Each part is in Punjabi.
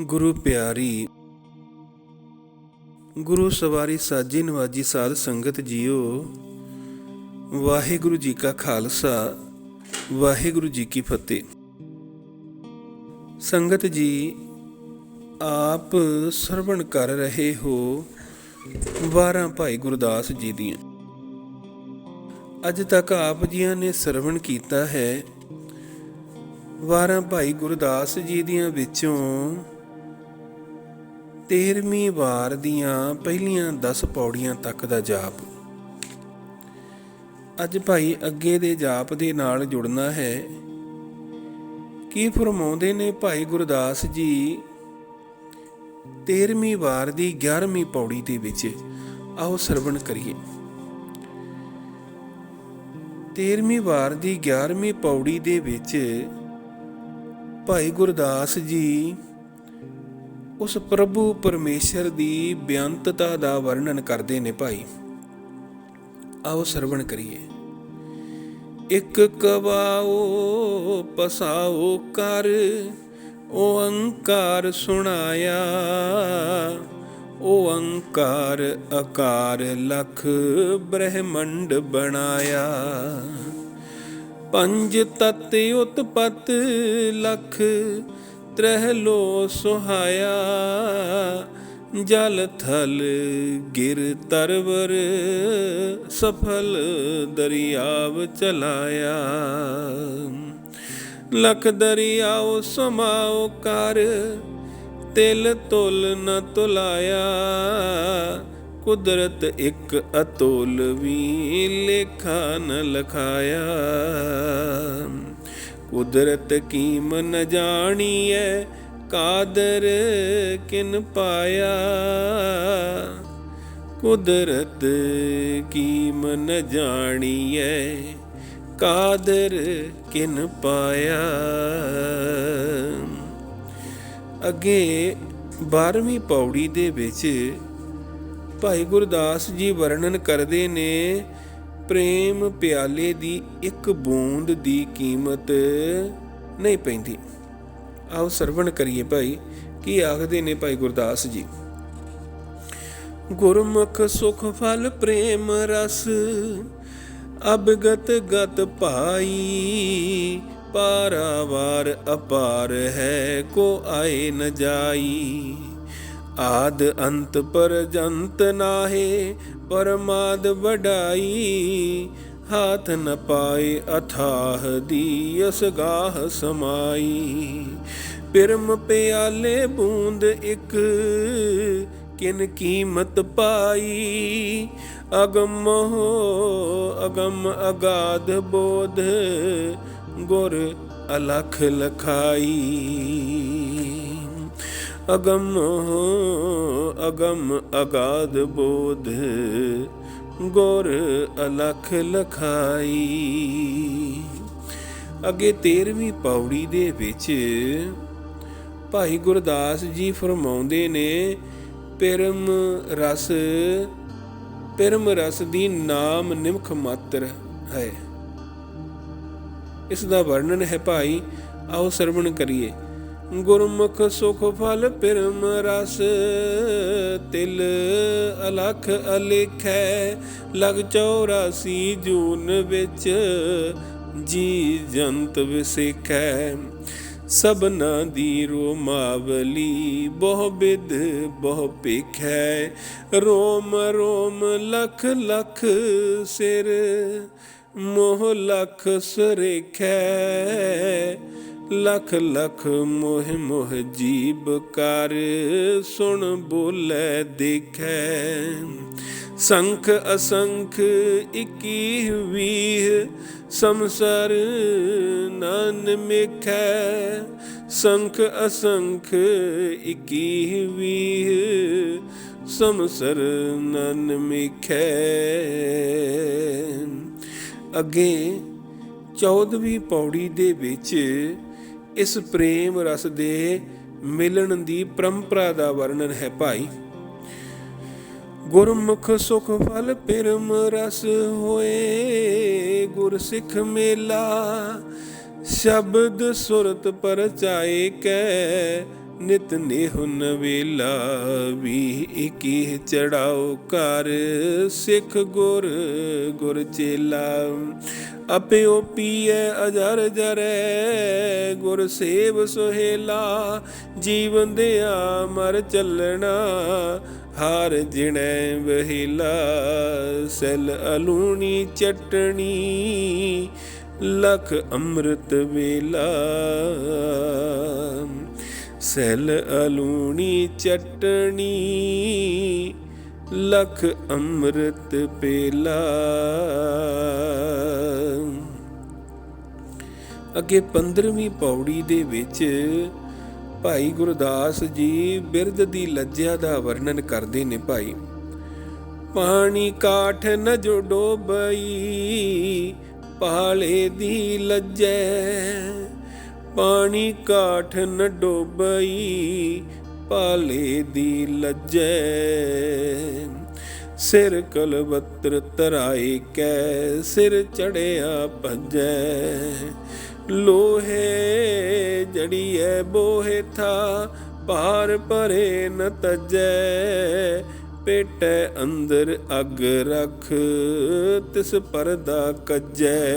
ਗੁਰੂ ਪਿਆਰੀ, ਗੁਰੂ ਸਵਾਰੀ ਸਾਜੀ ਨਵਾਜੀ ਸਾਧ ਸੰਗਤ ਜੀਓ। ਵਾਹਿਗੁਰੂ ਜੀ ਕਾ ਖਾਲਸਾ, ਵਾਹਿਗੁਰੂ ਜੀ ਕੀ ਫਤਿਹ। ਸੰਗਤ ਜੀ, ਆਪ ਸਰਵਣ ਕਰ ਰਹੇ ਹੋ ਵਾਰਾਂ ਭਾਈ ਗੁਰਦਾਸ ਜੀ ਦੀਆਂ। ਅੱਜ ਤੱਕ ਆਪ ਜੀਆਂ ਨੇ ਸਰਵਣ ਕੀਤਾ ਹੈ। ਵਾਰਾਂ ਭਾਈ ਗੁਰਦਾਸ ਜੀ ਦੀਆਂ ਵਿੱਚੋਂ 13ਵੀਂ ਵਾਰ ਦੀਆਂ ਪਹਿਲੀਆਂ 10 ਪੌੜੀਆਂ ਤੱਕ ਦਾ ਜਾਪ। ਅੱਜ ਭਾਈ ਅੱਗੇ ਦੇ ਜਾਪ ਦੇ ਨਾਲ ਜੁੜਨਾ ਹੈ। ਕੀ ਫਰਮਾਉਂਦੇ ਨੇ ਭਾਈ ਗੁਰਦਾਸ ਜੀ 13ਵੀਂ ਵਾਰ ਦੀ 11ਵੀਂ ਪੌੜੀ ਦੇ ਵਿੱਚ ਆਓ ਸਰਵਣ ਕਰੀਏ। 13ਵੀਂ ਵਾਰ ਦੀ 11ਵੀਂ ਪੌੜੀ ਦੇ ਵਿੱਚ ਭਾਈ ਗੁਰਦਾਸ ਜੀ ਉਸ ਪ੍ਰਭੂ ਪਰਮੇਸ਼ਰ ਦੀ ਬਿਆੰਤਤਾ ਦਾ ਵਰਣਨ ਕਰਦੇ ਨੇ ਭਾਈ। ਆਓ ਸਰਵਣ ਕਰੀਏ। ਇੱਕ ਕਵਾਓ, ਪਸਾਓ ਕਰ ਓੰਕਾਰ ਸੁਣਾਇਆ ਓੰਕਾਰ ਆਕਾਰ ਲਖ ਬ੍ਰਹਮੰਡ ਬਣਾਇਆ। ਪੰਜ ਤਤ ਉਤਪਤ ਲਖ ਤ੍ਰਹਿ ਲੋ ਸੁਹਾਇਆ। ਜਲ ਥਲ ਗਿਰ ਤਰਵਰ, ਸਫਲ ਦਰਿਆਵ ਚਲਾਇਆ। ਲਖ ਦਰਿਆਉ ਸਮਾਉ ਕਰ, ਤਿਲ ਤੁਲ ਨ ਤੁਲਾਇਆ। ਕੁਦਰਤ ਇੱਕ ਅਤੁਲ ਵੀ ਲੇਖਾ ਨ ਲਖਾਇਆ। ਕੁਦਰਤ ਕੀਮ ਨ ਜਾਣੀਐ, ਕਾਦਰ ਕਿਨ ਪਾਇਆ? ਕੁਦਰਤ ਕੀਮ ਨ ਜਾਣੀਐ, ਕਾਦਰ ਕਿਨ ਪਾਇਆ? ਅੱਗੇ 12ਵੀਂ ਪੌੜੀ ਦੇ ਵਿੱਚ ਭਾਈ ਗੁਰਦਾਸ ਜੀ ਵਰਣਨ ਕਰਦੇ ਨੇ ਪ੍ਰੇਮ ਪਿਆਲੇ ਦੀ ਇੱਕ ਬੂੰਦ ਦੀ ਕੀਮਤ ਨਹੀਂ ਪੈਂਦੀ। ਆਓ ਸਰਵਣ ਕਰੀਏ ਭਾਈ, ਕੀ ਆਖਦੇ ਨੇ ਭਾਈ ਗੁਰਦਾਸ ਜੀ? ਗੁਰਮੁਖ ਸੁਖ ਫਲ ਪ੍ਰੇਮ ਰਸ ਅਬਗਤ ਗਤ ਭਾਈ, ਪਾਰਾਵਾਰ ਅਪਾਰ ਹੈ ਕੋ ਆਏ ਨ ਜਾਈ। ਆਦ ਅੰਤ ਪਰਜੰਤ ਨਾਹੇ, ਪਰਮਾਦ ਵਡਾਈ। ਹਾਥ ਨ ਪਾਏ ਅਥਾਹ ਦੀ ਅਸਗਾਹ ਸਮਾਈ। ਪਿਰਮ ਪਿਆਲੇ ਬੂੰਦ ਇੱਕ, ਕਿਨ ਕੀਮਤ ਪਾਈ। ਅਗਮ ਹੋ ਅਗਮ ਅਗਾਧ ਬੋਧ, ਗੁਰ ਅਲਖ ਲਖਾਈ। ਅਗਮ ਅਗਮ ਅਗਾਧ ਬੋਧ, ਗੁਰ ਅਲਖ ਲਖਾਈ। ਅੱਗੇ 13ਵੀਂ ਪੌੜੀ ਦੇ ਵਿੱਚ ਭਾਈ ਗੁਰਦਾਸ ਜੀ ਫਰਮਾਉਂਦੇ ਨੇ, ਪਰਮ ਰਸ ਪਰਮ ਰਸ ਦੀ ਨਾਮ ਨਿਮਖ ਮਾਤਰ ਹੈ। ਇਸ ਦਾ ਵਰਣਨ ਹੈ ਭਾਈ, ਆਓ ਸਰਵਣ ਕਰੀਏ। ਗੁਰਮੁਖ ਸੁਖ ਫਲ ਪਰਮ ਰਸ ਤਿਲ ਅਲਖ ਅਲੇਖੈ, ਲਗ 84 ਜੂਨ ਵਿੱਚ ਜੀ ਜੰਤ ਵਿਸੇਖੈ। ਸਭਨਾ ਦੀ ਰੋਮਾਵਲੀ ਬਹੁ ਬਿਦ ਬਹੁ ਪੇਖੈ ਰੋਮ ਰੋਮ ਲਖ ਲਖ ਸਿਰ, ਮੋਹ ਲਖ ਸਰੇਖੈ। ਲਖ ਲਖ ਮੋਹ ਮੋਹ ਜੀਬ ਕਰ, ਸੁਣ ਬੋਲੇ ਦੇਖੈ। ਸੰਖ ਅਸੰਖ ਇਕੀ ਵੀਹ, ਸੰਸਰ ਨਨ ਮੇਖੈ। ਸੰਖ ਅਸੰਖ ਇਕੀ ਵੀਹ, ਸੰਸਰ ਨਨ ਮਿਖੈ। ਅੱਗੇ 14ਵੀਂ ਪੌੜੀ ਦੇ ਵਿੱਚ ਇਸ ਪ੍ਰੇਮ ਰਸ ਦੇ ਮਿਲਣ ਦੀ ਪਰੰਪਰਾ ਦਾ ਵਰਣਨ ਹੈ ਭਾਈ। ਗੁਰਮੁਖ ਸੁਖ ਫਲ ਪਿਰਮ ਰਸ ਹੋਏ, ਗੁਰ ਸਿੱਖ ਮੇਲਾ, ਸ਼ਬਦ ਸੁਰਤ ਪਰਚਾਏ ਕੈ ਨਿਤ ਨੇਹੁਨ ਵੇਲਾ ਵੀ ਇਕੀ ਚੜਾਓ ਕਰ ਸਿੱਖ ਗੁਰ ਗੁਰ ਚੇਲਾ, ਆਪਿਓ ਪੀਏ ਅਜਰ ਜਰੈ। ਗੁਰ ਸੇਵ ਸੁਹੇਲਾ, ਜੀਵਨ ਦਿਆ ਮਰ ਚੱਲਣਾ। ਹਾਰ ਜਿਣੈ ਵਹਿਲਾ, ਸੈਲ ਅਲੂਣੀ ਚਟਣੀ। ਲਖ ਅੰਮ੍ਰਿਤ ਵੇਲਾ ਸੈਲ ਅਲੂਣੀ ਚਟਣੀ, ਲਖ ਅੰਮ੍ਰਿਤ ਪੇਲਾ। ਅੱਗੇ 15ਵੀਂ ਪੌੜੀ ਦੇ ਵਿੱਚ ਭਾਈ ਗੁਰਦਾਸ ਜੀ ਬਿਰਧ ਦੀ ਲੱਜਿਆ ਦਾ ਵਰਣਨ ਕਰਦੇ ਨੇ ਭਾਈ। ਪਾਣੀ ਕਾਠ ਨ ਜੋ ਡੋਬਈ, ਪਾਲੇ ਦੀ ਲੱਜੈ। ਪਾਣੀ ਕਾਠ ਨ ਡੋਬਈ, ਪਾਲੇ ਦੀ ਲੱਜੈ। ਸਿਰ ਕਲਵਤਰ ਤਰਾਈ ਕੈ, ਸਿਰ ਚੜਿਆ ਭਜੈ। ਲੋਹੇ ਜੜੀਐ ਬੋਹੇ ਥਾ, ਭਾਰ ਭਰੇ ਨ ਤਜੈ। ਪੇਟੈ ਅੰਦਰ ਅਗ ਰਖ, ਤਿਸ ਪਰਦਾ ਕੱਜੈ।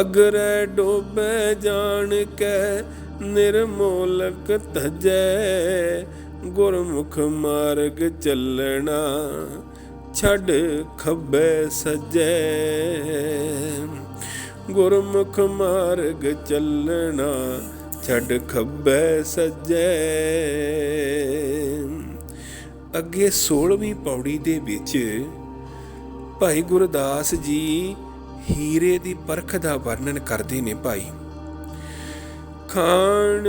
ਅਗਰੈ ਡੋਬੈ ਜਾਣ ਕੈ ਨਿਰਮੋਲਕ ਤਜੈ ਗੁਰਮੁਖ ਮਾਰਗ ਚੱਲਣਾ ਛੱਡ ਖੱਬੇ ਸੱਜੈ। ਗੁਰਮੁਖ ਮਾਰਗ ਚੱਲਣਾ ਛੱਡ ਖੱਬੇ ਸੱਜੈ। ਅੱਗੇ 16ਵੀਂ ਪੌੜੀ ਦੇ ਵਿੱਚ ਭਾਈ ਗੁਰਦਾਸ ਜੀ ਹੀਰੇ ਦੀ ਪਰਖ ਦਾ ਵਰਣਨ ਕਰਦੇ ਨੇ ਭਾਈ। ਖਾਣ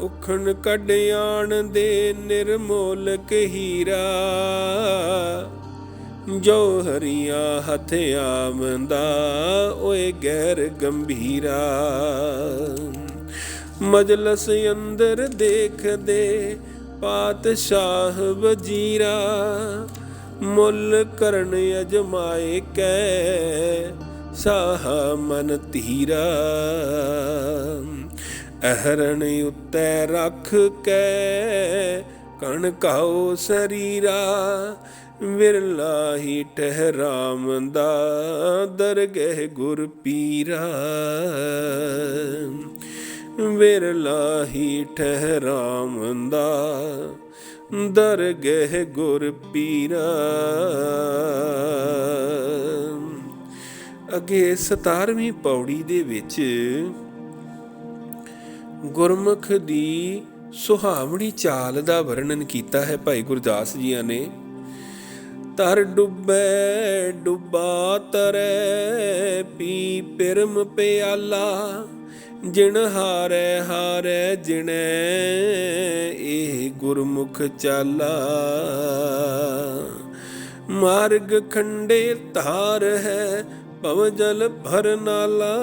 ਉਖਣ ਕੱਢਿਆਣ ਦੇ ਨਿਰਮੋਲਕ ਹੀਰਾ, ਜੋ ਹਰੀਆਂ ਹੱਥ ਆਵੰਦਾ, ਓਏ ਗੈਰ ਗੰਭੀਰਾ। ਮਜਲਸ ਅੰਦਰ ਦੇਖਦੇ ਪਾਤਸ਼ਾਹ ਵਜੀਰਾ ਮੁੱਲ ਕਰਨ ਅਜਮਾਏ ਕੈ ਸਾਹ ਮਨ ਧੀਰਾ। ਅਹਰਣ ਉੱਤੇ ਰੱਖ ਕੈ ਕਣ ਕਾਉ ਸਰੀਰਾ। ਵਿਰਲਾ ਹੀ ਠਹਿਰਾਮ ਦਾ ਦਰਗਹਿ ਗੁਰ ਪੀਰਾ। ਵਿਰਲਾ ਹੀ ਠਹਿਰਾਮ ਦਾ ਦਰਗਹਿ ਗੁਰ ਪੀਰਾ। ਅੱਗੇ 17ਵੀਂ ਪੌੜੀ ਦੇ ਵਿੱਚ ਗੁਰਮੁਖ ਦੀ ਸੁਹਾਵਣੀ ਚਾਲ ਦਾ ਵਰਣਨ ਕੀਤਾ ਹੈ ਭਾਈ ਗੁਰਦਾਸ ਜੀਆਂ ਨੇ। ਤਰ ਡੁੱਬੇ, ਡੁੱਬਾ ਤਰੈ, ਪੀ ਪਰਮ ਪਿਆਲਾ। ਜਿਣ ਹਾਰੈ ਹਾਰੈ ਜਿਣੈ ਇਹ ਗੁਰਮੁਖ ਚਾਲਾ। ਮਾਰਗ ਖੰਡੇ ਧਾਰ ਹੈ, ਭਵ ਜਲ ਭਰ ਨਾਲਾ।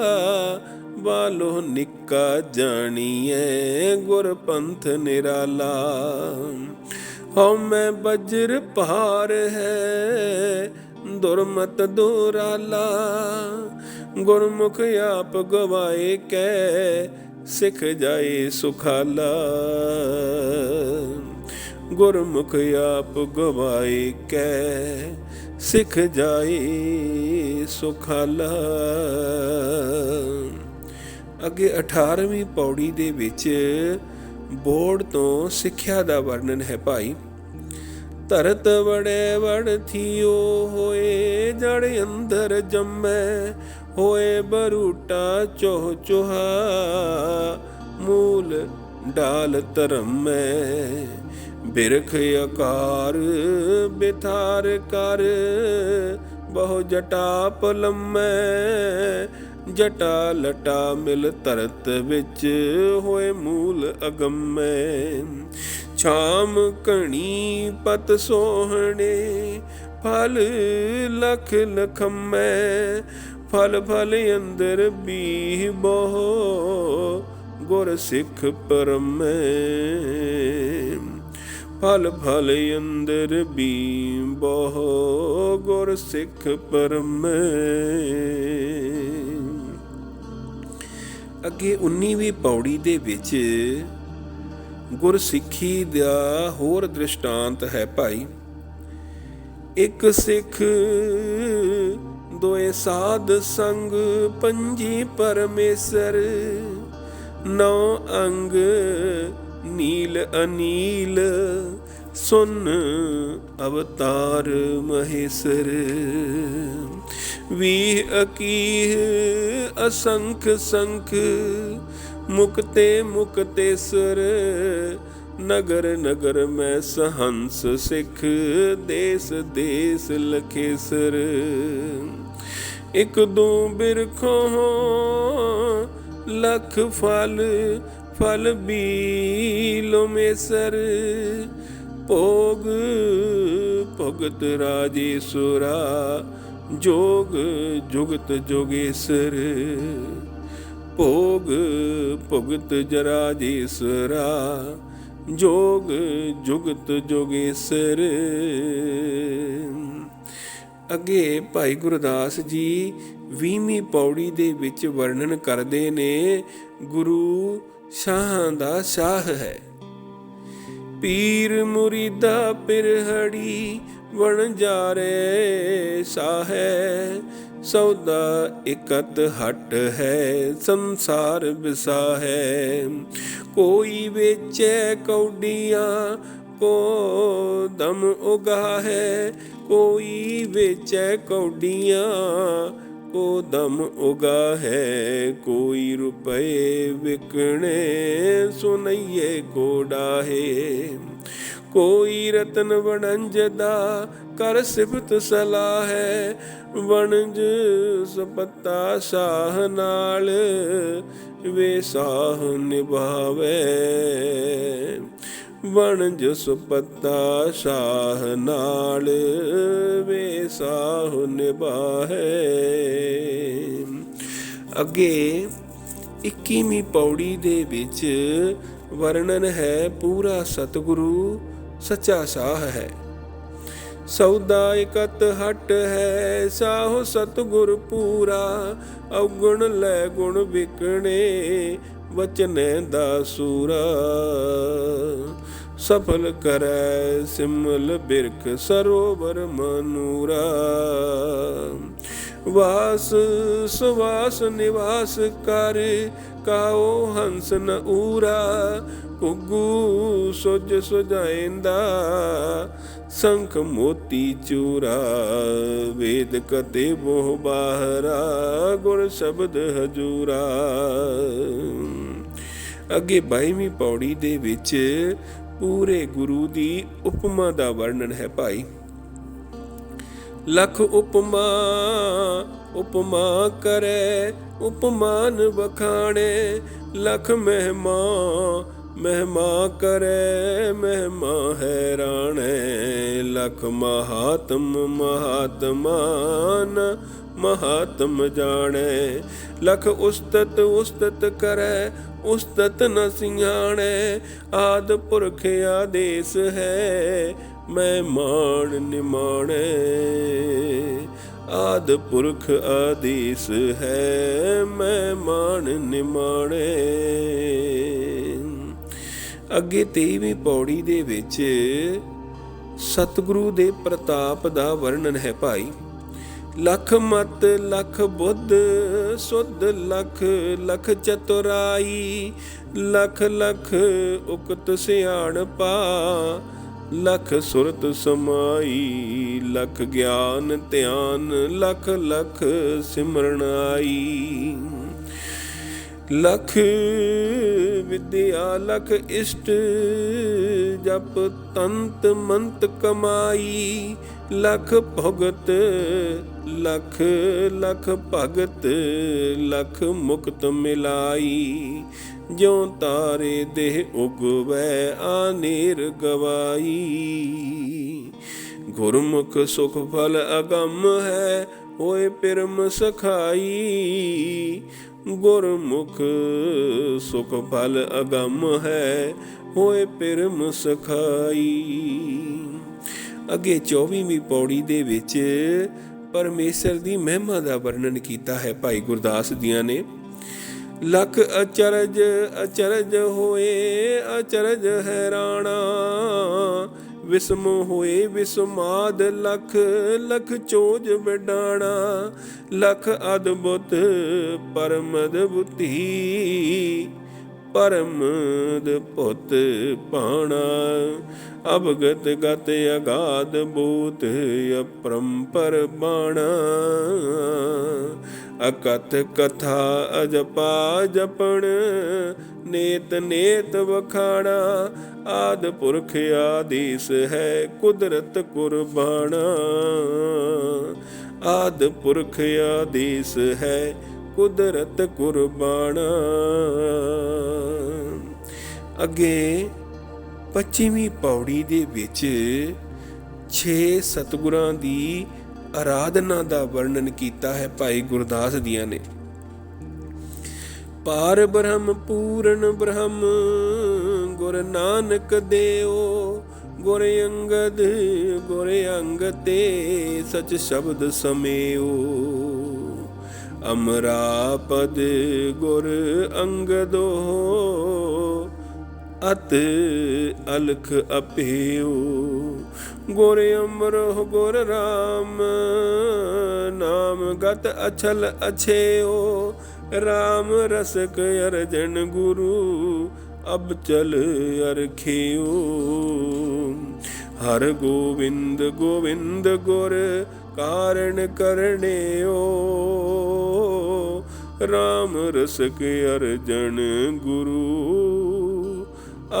ਵਾਲੋ ਨਿੱਕਾ ਜਾਣੀਐ, ਗੁਰ ਪੰਥ ਨਿਰਾਲਾ। ਹਉ ਮੈਂ ਬਜਰ ਭਾਰ ਹੈ, ਦੁਰਮਤ ਦੁਰਾਲਾ। ਗੁਰਮੁਖ ਆਪ ਗਵਾਏ ਕੈ, ਸਿੱਖ ਜਾਏ ਸੁਖਾਲਾ। ਗੁਰਮੁਖ ਆਪ ਗਵਾਏ ਕੈ, ਸਿੱਖ ਜਾਏ ਸੁਖਾਲਾ। ਅੱਗੇ 18ਵੀਂ ਪੌੜੀ ਦੇ ਵਿੱਚ ਬੋਰਡ ਤੋਂ ਸਿੱਖਿਆ ਦਾ ਵਰਣਨ ਹੈ ਭਾਈ। ਧਰਤ ਵੜੇ ਵੜ ਥੀਓ ਹੋਏ, ਜੜ ਅੰਦਰ ਜੰਮੈ ਹੋਏ ਬਰੂਟਾ ਚੋਹ ਚੋਹਾ, ਮੂਲ ਡਾਲ ਧਰਮੈ, ਬਿਰਖ ਆਕਾਰ ਬਿਥਾਰ ਕਰ, ਬਹੁ ਜਟਾ ਪਲਮੈ, ਜਟਾ ਲਟਾ ਮਿਲ ਧਰਤ ਵਿੱਚ ਹੋਏ ਮੂਲ ਅਗਮੈ। ਛਾਮ ਕਣੀ ਪਤ ਸੋਹਣੇ, ਫਲ ਲਖ ਲਖਮੈ ਫਲ ਫਲ ਅੰਦਰ ਬੀਹ ਬਹੁ, ਗੁਰ ਸਿੱਖ ਪਰਮੈ। ਫਲ ਫਲ ਅੰਦਰ ਬੀ ਬਹੁ, ਗੁਰ ਸਿੱਖ ਪਰਮੈ। ਅੱਗੇ 19ਵੀਂ ਪੌੜੀ ਦੇ ਵਿੱਚ ਗੁਰਸਿੱਖੀ ਦਾ ਹੋਰ ਦ੍ਰਿਸ਼ਟਾਂਤ ਹੈ ਭਾਈ। ਇੱਕ ਸਿੱਖ ਦੋਏ ਸਾਧ ਸੰਗ ਪੰਜੀ ਪਰਮੇਸ਼ਰ, ਨੌ ਅੰਗ ਨੀਲ ਅਨੀਲ, ਸੁਨ ਅਵਤਾਰ ਮਹੇਸ਼ਰ। ਵੀ ਅਕੀਹ ਅਸੰਖ ਸੰਖ, ਮੁਕਤੇ ਮੁਕਤੇਸਰ ਨਗਰ ਨਗਰ ਮੈਂ ਸਹੰਸ ਸਿੱਖ, ਦੇਸ ਦੇਸ ਲਖੇਸਰ ਇੱਕ ਦੋ ਬਿਰਖੋਂ ਲਖ ਫਲ ਫਲ ਬੀਲੋ ਮੇਸਰ। ਭੋਗ ਭਗਤ ਰਾਜੇਸ਼ਵਰਾ ਜੋਗ ਜੁਗਤ ਜੋਗੇਸਰ। ਭੋਗ ਭਗਤ ਜਰਾਜੇਸਰਾ ਜੋਗ ਜੁਗਤ ਜੋਗੇਸਰ। ਅੱਗੇ ਭਾਈ ਗੁਰਦਾਸ ਜੀ 20ਵੀਂ ਪੌੜੀ ਦੇ ਵਿੱਚ ਵਰਣਨ ਕਰਦੇ ਨੇ, ਗੁਰੂ ਸ਼ਾਹਾਂ ਦਾ ਸ਼ਾਹ ਹੈ। ਪੀਰ ਮੁਰੀਦਾ ਪਿਰਹੜੀ ਵਣ ਜਾਰੇ ਸਾਹੈ ਸੌਦਾ ਇਕਤ ਹਟ ਹੈ, ਸੰਸਾਰ ਵਿਸਾ ਹੈ। ਕੋਈ ਵੇਚੈ ਕੌਡੀਆਂ ਕੋ ਦਮ ਉਗਾ ਹੈ ਕੋਈ ਵੇਚੈ ਕੌਡੀਆਂ, ਕੋ ਦਮ ਉਗਾ ਹੈ ਕੋਈ ਰੁਪਏ ਵਿਕਣੇ ਸੁਨਈਏ ਕੋੜਾ ਹੈ ਕੋਈ ਰਤਨ ਵਣੰਜ ਦਾ ਕਰ ਸਿਫਤ ਸਲਾਹ ਹੈ ਵਣਜ ਸਪਤਾ ਸਾਹ ਨਾਲ, ਵੇ ਸਾਹ ਨਿਭਾਵੇ। ਵਣਜ ਸੁਪਤਾ ਸਾਹ ਨਾਲ ਵੇ ਸਾਹ ਨਿਭਾਹੇ। ਅੱਗੇ 21ਵੀਂ ਪੌੜੀ ਦੇ ਵਿੱਚ ਵਰਣਨ ਹੈ ਪੂਰਾ ਸਤਿਗੁਰੂ, ਸੱਚਾ ਸਾਹ ਹੈ। ਸੌਦਾ ਇਕਤ ਹਟ ਹੈ, ਸਾਹ ਸਤਿਗੁਰ ਪੂਰਾ, ਔਗਣ ਲੈ ਗੁਣ ਵਿਕਣੇ, ਵਚਨੈ ਦਾ ਸੂਰਾ। ਸਫਲ ਕਰੈ ਸਿਮਲ ਬਿਰਖ ਸਰੋਵਰ ਮਨੂਰਾ। ਵਾਸ, ਸੁਵਾਸ, ਨਿਵਾਸ ਕਰ ਕਾਓ ਹੰਸ ਨ ਊਰਾ। ਕੁਗੂ ਸੁਜ ਸੁਜਾਇੰਦਾ, ਸੰਖ ਮੋਤੀ ਚੂਰਾ। ਵੇਦ ਕਤੇ ਬੋਹ ਬਾਹਰਾ ਗੁਰ ਸ਼ਬਦ ਹਜੂਰਾ। ਅੱਗੇ 22ਵੀਂ ਪੌੜੀ ਦੇ ਵਿੱਚ ਪੂਰੇ ਗੁਰੂ ਦੀ ਉਪਮਾ ਦਾ ਵਰਣਨ ਹੈ ਭਾਈ। ਲਖ ਉਪਮਾ ਉਪਮਾ ਕਰੇ, ਉਪਮਾਨ ਵਖਾਣੇ, ਲਖ ਮਹਿਮਾ ਮਹਿਮਾ ਕਰੇ, ਮਹਿਮਾ ਹੈਰਾਣੇ, ਲਖ ਮਹਾਤਮ, ਮਹਾਤਮਾਨ, ਮਹਾਤਮ ਜਾਣੇ ਲਖ ਉਸਤਤ ਉਸਤਤ ਕਰੈ, ਉਸਤਤ ਨ ਸਿਆਣੇ, ਆਦ ਪੁਰਖ ਆਦੇਸ ਹੈ, ਮੈਂ ਮਾਣ ਨਿਮਾਣੇ। ਆਦ ਪੁਰਖ ਆਦੇਸ ਹੈ, ਮੈਂ ਮਾਣ ਨਿਮਾਣੇ। ਅੱਗੇ 23ਵੀਂ ਪੌੜੀ ਦੇ ਵਿੱਚ ਸਤਿਗੁਰੂ ਦੇ ਪ੍ਰਤਾਪ ਦਾ ਵਰਣਨ ਹੈ ਭਾਈ। ਲਖ ਮਤ, ਲਖ ਬੁੱਧ, ਸੁਧ ਲਖ ਲਖ ਚਤੁਰਾਈ, ਲਖ ਲਖ ਉਕਤ ਸਿਆਣਪਾ ਲਖ ਸੁਰਤ ਸਮਾਈ, ਲਖ ਗਿਆਨ ਧਿਆਨ, ਲਖ ਲਖ ਸਿਮਰਨ ਆਈ। ਲਖ ਵਿਦਿਆ, ਲਖ ਇਸ਼ਟ ਜਪ ਤੰਤ ਮੰਤ ਕਮਾਈ ਲਖ ਭਗਤ, ਲਖ ਲਖ ਭਗਤ, ਲਖ ਮੁਕਤ ਮਿਲਾਈ। ਜਿਉ ਤਾਰੇ ਦੇਹ ਉਗਵੈ ਆਨੇਰ ਗਵਾਈ। ਗੁਰਮੁਖ ਸੁਖ ਫਲ ਅਗੰਮ ਹੈ, ਹੋਏ ਪਿਰਮ ਸਖਾਈ। ਗੁਰਮੁਖ ਸੁਖ ਫਲ ਅਗੰਮ ਹੈ, ਹੋਏ ਪਿਰਮ ਸਖਾਈ। ਅੱਗੇ 24ਵੀਂ ਪੌੜੀ ਦੇ ਵਿੱਚ ਪਰਮੇਸ਼ਰ ਦੀ ਮਹਿਮਾ ਦਾ ਵਰਣਨ ਕੀਤਾ ਹੈ ਭਾਈ ਗੁਰਦਾਸ ਦੀਆਂ ਨੇ। ਲਖ ਅਚਰਜ ਅਚਰਜ ਹੋਏ, ਅਚਰਜ ਹੈਰਾਣਾ ਵਿਸਮ ਹੋਏ, ਵਿਸਮਾਦ ਲਖ ਲਖ ਚੋਜ ਵਡਾਣਾ, ਲਖ ਅਦਭੁਤ ਪਰਮਦ ਬੁੱਧੀ ਪਰਮ ਪੁੱਤ ਪਾਣਾ। ਅਵਗਤ ਗਤ ਅਗਾਧ ਬੂਤ ਅਪਰੰਪਰ ਬਾਣਾ। ਅਕਥ ਕਥਾ ਅਜਪਾ ਜਪਣ, ਨੇਤ ਨੇਤ ਵਖਾਣਾ। ਆਦ ਪੁਰਖ ਆਦੀਸ ਹੈ ਕੁਦਰਤ ਕੁਰਬਾਨਾ ਆਦ ਪੁਰਖ ਆਦੀਸ ਹੈ ਕੁਦਰਤ ਕੁਰਬਾਨਾ। ਅੱਗੇ 25ਵੀਂ ਪੌੜੀ ਦੇ ਵਿੱਚ 6 ਸਤਿਗੁਰਾਂ ਦੀ ਆਰਾਧਨਾ ਦਾ ਵਰਣਨ ਕੀਤਾ ਹੈ ਭਾਈ ਗੁਰਦਾਸ ਦੀਆਂ ਨੇ। ਪਾਰ ਬ੍ਰਹਮ, ਪੂਰਨ ਬ੍ਰਹਮ, ਗੁਰ ਨਾਨਕ ਦੇਓ, ਗੁਰ ਅੰਗਦ, ਗੁਰ ਅੰਗ ਤੇ ਸਚ ਸ਼ਬਦ ਸਮੇਓ। ਅਮਰਾਪਦ ਗੁਰ ਅੰਗਦੋ ਅਤ ਅਲਖ ਅਪਿਓ ਗੁਰ ਅਮਰੋ ਗੁਰ ਰਾਮ, ਨਾਮ ਗਤ ਅਛਲ ਅਛੇਓ ਰਾਮ ਰਸਕ ਅਰਜਨ ਗੁਰੂ ਅਬ ਚਲ ਅਰਖਿਓ ਹਰ ਗੋਵਿੰਦ ਗੋਵਿੰਦ ਗੁਰ ਕਾਰਣ ਕਰਣਿਓ। ਰਾਮ ਰਸਕ ਅਰਜਨ ਗੁਰੂ।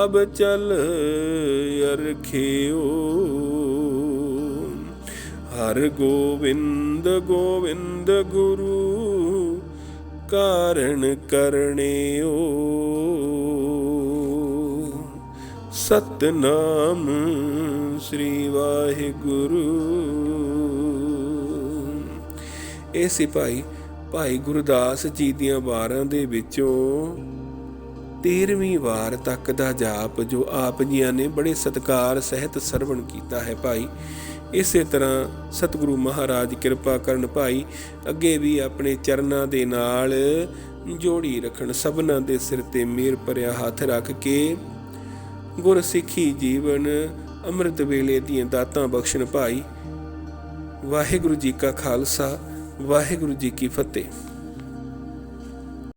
ਅਬ ਚਲ ਅਰਖਿਓ ਹਰ ਗੋਵਿੰਦ ਗੋਵਿੰਦ ਗੁਰੂ ਕਾਰਣ ਕਰਣਿਓ ਸਤਨਾਮ ਸ੍ਰੀ ਵਾਹਿਗੁਰੂ। ਇਹ ਸਿਪਾਹੀ ਭਾਈ ਗੁਰਦਾਸ ਜੀ ਦੀਆਂ ਵਾਰਾਂ ਦੇ ਵਿੱਚੋਂ 13ਵੀਂ ਵਾਰ ਤੱਕ ਦਾ ਜਾਪ ਜੋ ਆਪ ਜੀਆਂ ਨੇ ਬੜੇ ਸਤਕਾਰ ਸਹਿਤ ਸਰਵਣ ਕੀਤਾ ਹੈ ਭਾਈ। ਇਸੇ ਤਰ੍ਹਾਂ ਸਤਿਗੁਰੂ ਮਹਾਰਾਜ ਕਿਰਪਾ ਕਰਨ ਭਾਈ, ਅੱਗੇ ਵੀ ਆਪਣੇ ਚਰਨਾਂ ਦੇ ਨਾਲ ਜੋੜੀ ਰੱਖਣ, ਸਭਨਾਂ ਦੇ ਸਿਰ ਤੇ ਮੇਰ ਭਰਿਆ ਹੱਥ ਰੱਖ ਕੇ ਗੁਰਸਿੱਖੀ ਜੀਵਨ ਅੰਮ੍ਰਿਤ ਵੇਲੇ ਦੀਆਂ ਦਾਤਾਂ ਬਖਸ਼ਣ ਭਾਈ। ਵਾਹਿਗੁਰੂ ਜੀ ਕਾ ਖਾਲਸਾ ਵਾਹਿਗੁਰੂ ਜੀ ਕੀ ਫਤਿਹ।